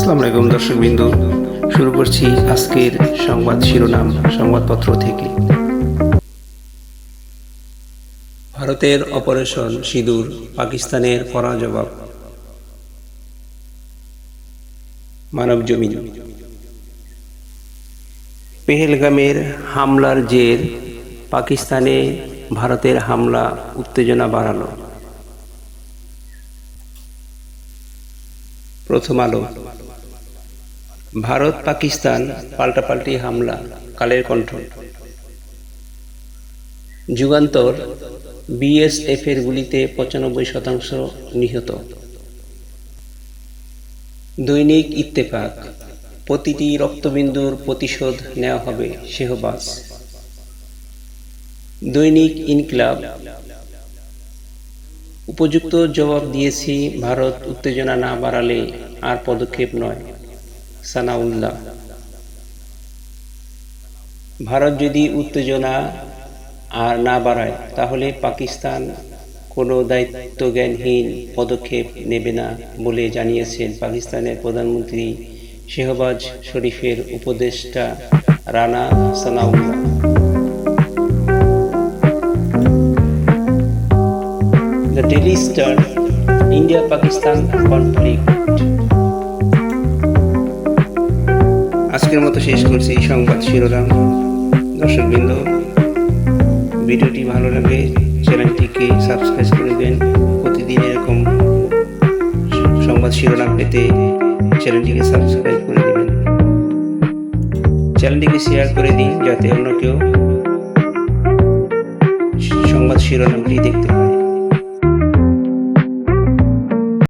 আসসালামু আলাইকুম, দর্শক বিন্দু। শুরু করছি আজকের সংবাদ শিরোনাম, সংবাদপত্র থেকে। ভারতের অপারেশন সিঁদুর, পাকিস্তানের কড়া জবাব মানব জমিন। পেহেলগামের হামলার জের, পাকিস্তানে ভারতের হামলা উত্তেজনা বাড়ালো। প্রথম আলো। ভারত পাকিস্তান পাল্টাপাল্টি হামলা, কালের কণ্ঠ। যুগান্তর বিএসএফ এর গুলিতে পঁচানব্বই শতাংশ নিহত। দৈনিক ইত্তেফাক, প্রতিটি রক্তবিন্দুর প্রতিশোধ নেওয়া হবে সেহবাজ দৈনিক ইনকিলাব, উপযুক্ত জবাব দিয়েছি ভারত উত্তেজনা না বাড়ালে আর পদক্ষেপ নয়। সানাউল্লাহ। ভারত যদি উত্তেজনা আর না বাড়ায়, তাহলে পাকিস্তান কোনো দায়িত্বজ্ঞানহীন পদক্ষেপ নেবে না বলে জানিয়েছেন পাকিস্তানের প্রধানমন্ত্রী শেহবাজ শরীফের উপদেষ্টা Rana Sanaullah. The Daily Star India Pakistan conflict আজকের মতো শেষ করছি এই সংবাদ শিরোনাম। দর্শকবৃন্দ, ভিডিওটি ভালো লাগে চ্যানেলটিকে সাবস্ক্রাইব করে দেবেন। প্রতিদিন এরকম সংবাদ শিরোনাম পেতে চ্যানেলটিকে সাবস্ক্রাইব করে দেবেন। চ্যানেলটিকে শেয়ার করে দিন যাতে অন্য কেউ সংবাদ শিরোনামটি দেখতে